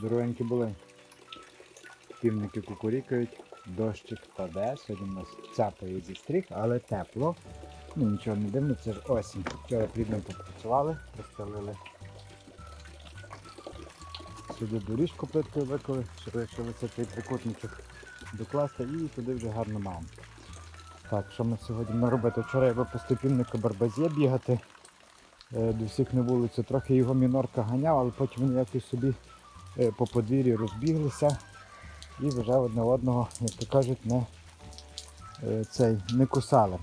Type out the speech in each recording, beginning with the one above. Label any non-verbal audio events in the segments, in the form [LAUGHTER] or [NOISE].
Здоровенькі були. Півники кукурікають, дощик паде. Сьогодні нас цяпає зі стріх, але тепло. Ну нічого не дивно, це ж осінь. Вчора плідно попрацювали, розстелили. Сюди доріжку плиткою щоб лишилося цей трикутничок докласти і туди вже гарно маємо. Так, що ми сьогодні робити? Вчора я випустив півника барбазє бігати е, до всіх на вулицю. Трохи його мінорка ганяв, але потім вони якось собі по подвір'ю розбіглися і вже одне одного, як то кажуть, не, е, цей, не кусали.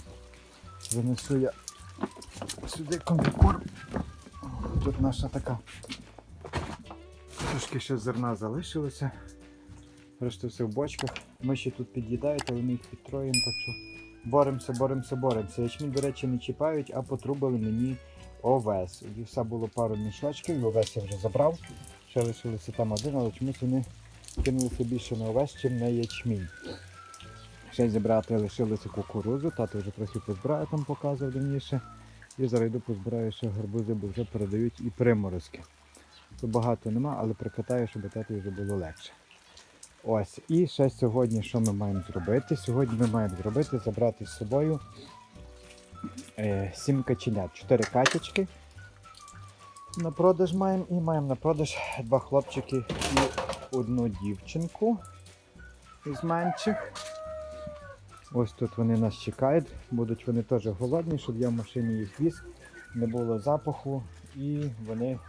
Занесу я сюди комбікорм. Тут наша така трошки ще зерна залишилося. Решта все в бочках. Ми ще тут під'їдають, але ми їх підтроїмо, так що боремося, боремося, боремося. Ячмінь, до речі, не чіпають, а потрубили мені овес. У вівса було пару мішочків, овес я вже забрав. Ще лишилося там один, але чомусь вони кинулися більше на овес, чим на ячмінь. Ще зібрати лишилося кукурудзу, тато вже трохи позбирає, там показував давніше. І зараз йду позбираю ще гарбузи, бо вже передають і приморозки. Тут багато нема, але прикатаю, щоб тату вже було легше. Ось. І ще сьогодні що ми маємо зробити? Сьогодні ми маємо зробити, забрати з собою е, 7 каченят, 4 качечки. На продаж маємо і маємо на продаж два хлопчики і одну дівчинку з менших. Ось тут вони нас чекають, будуть вони теж голодні, щоб я в машині їх віз, не було запаху і вони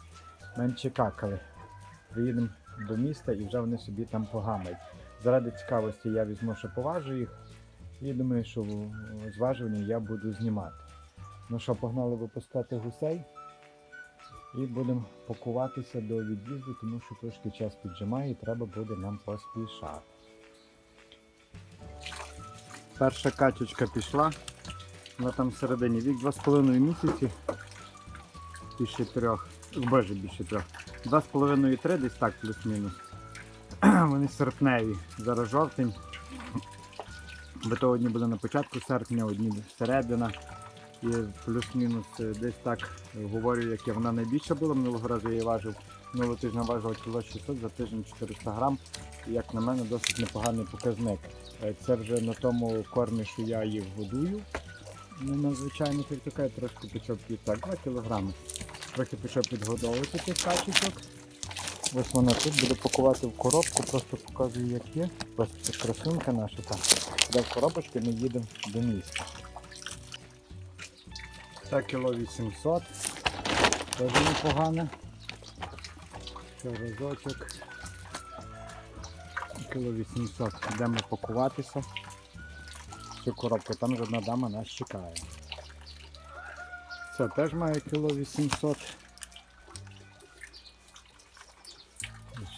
менше какали. Приїдемо до міста і вже вони собі там погамають. Заради цікавості я візьму, що поважу їх, і думаю, що зважування я буду знімати. Ну що, погнали випускати гусей і будемо пакуватися до від'їзду, тому що трошки час піджимає і треба буде нам поспішати. Перша качечка пішла. Вона там всередині вік 2,5 місяці. Більше трьох. Боже, більше трьох. Два з половиною три десь так плюс-мінус. [CLEARS THROAT] Вони серпневі. Зараз жовтень. Бо то одні були на початку серпня, одні середина. І плюс-мінус е, десь так говорю, як я вона найбільша була. Минулого разу я її важив. Минулого тижня важила кіло 600, за тиждень 400 грам. І, як на мене, досить непоганий показник. Е, Це вже на тому кормі, що я їх годую. Не на як то кажуть, трошки почав під так, 2 кілограми. Трохи почав підгодовувати тих качечок. Ось вона тут буде пакувати в коробку, просто показую, як є. Ось красунка наша там. Де в коробочку ми їдемо до міста. Це кіло 800. Теж непогане. Ще разочок. Кіло 800. Йдемо пакуватися. Цю коробку, там ж одна дама нас чекає. Це теж має кіло 800.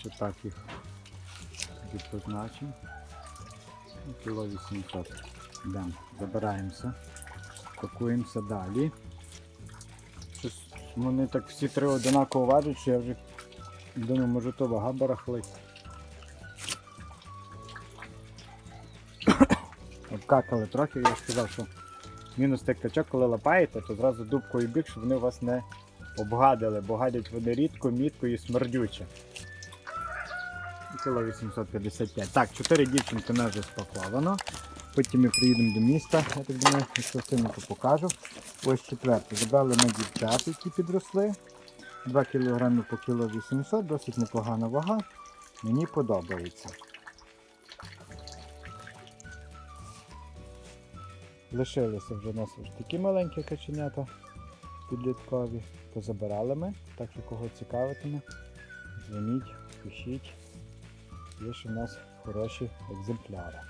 Ще так їх тоді позначимо. І Кіло 800. Йдемо, забираємося, пакуємося далі. Щось вони так всі три одинаково важать, що я вже думаю, може то вага барахлить. [COUGHS] Обкакали трохи, я сказав, що мінус тих качок, коли лапаєте, то зразу дубкою бік, щоб вони вас не обгадили, бо гадять вони рідко, мітко і смердюче. Кіло 855. Так, 4 дівчинки нас вже спаковано. Потім ми приїдемо до міста, я так думаю, синку покажу. Ось четверте. Забрали ми дівчат, які підросли. 2 кг по кіло 800, досить непогана вага. Мені подобається. Лишилися вже у нас ось такі маленькі каченята підліткові. Позабирали ми, так що кого цікавитиме, дзвоніть, пишіть. Є ще в нас хороші екземпляри.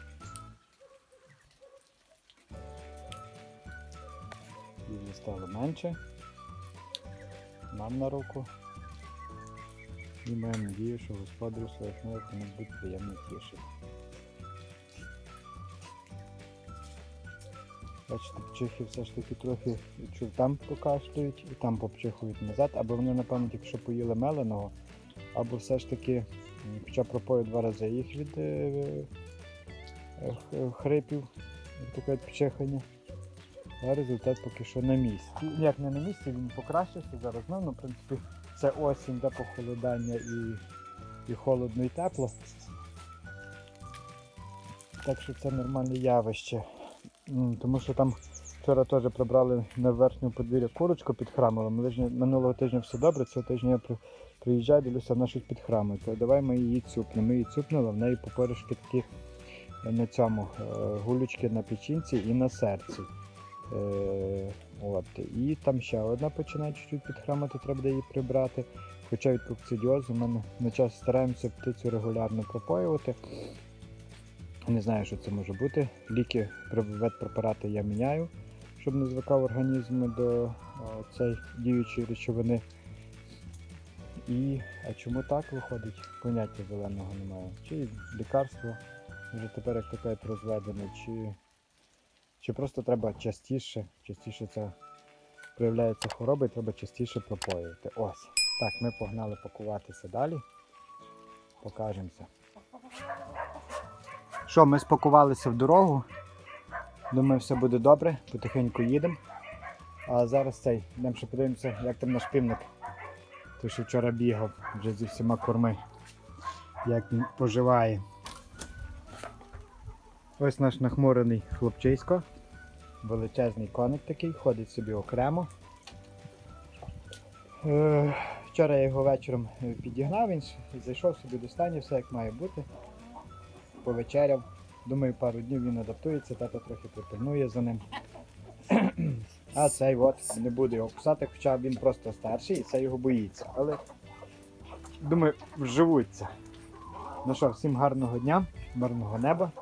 Її стало менше. Нам на руку. І маємо надію, що господарю своїх нових не буде приємно тішити. Бачите, пчихи все ж таки трохи чув там покашлюють і там попчихують назад, або вони, напевно, тільки що поїли меленого, або все ж таки, хоча пропою два рази їх від е, е, хрипів, як то пчихання. А результат поки що на місці. Як не на місці, він покращився зараз. Ну, ну, в принципі, це осінь, де похолодання і і холодно, і тепло. Так що це нормальне явище. Тому що там вчора теж прибрали на верхню подвір'я курочку під храмом. Минулого тижня все добре, цього тижня я приїжджаю, дивлюся, вона щось під храмом. То давай ми її цупнемо. Ми її цупнули, в неї попоришки такі на цьому е, гулючки на печінці і на серці. Е, от. І там ще одна починає чуть-чуть підхрамати, треба буде її прибрати. Хоча від кокцидіозу ми на час стараємося птицю регулярно пропоювати. Не знаю, що це може бути. Ліки, ветпрепарати я міняю, щоб не звикав організм до цієї діючої речовини. І а чому так виходить? Поняття зеленого немає. Чи лікарство вже тепер як таке розведене, чи, чи просто треба частіше, частіше це проявляється хвороба і треба частіше пропоювати. Ось. Так, ми погнали пакуватися далі. Покажемося. Що, ми спакувалися в дорогу. Думаю, все буде добре, потихеньку їдемо. А зараз цей, йдемо ще подивимося, як там наш півник. Той, що вчора бігав вже зі всіма корми, як він поживає. Ось наш нахмурений хлопчисько. Величезний коник такий, ходить собі окремо. Е, Вчора я його вечором підігнав, він зайшов собі до стані, все як має бути. Повечеряв. Думаю, пару днів він адаптується, тато трохи припильнує за ним. А цей от не буде його кусати, хоча він просто старший і це його боїться. Але думаю, вживуться. Ну що, всім гарного дня, мирного неба,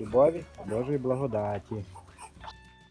любові, Божої благодаті.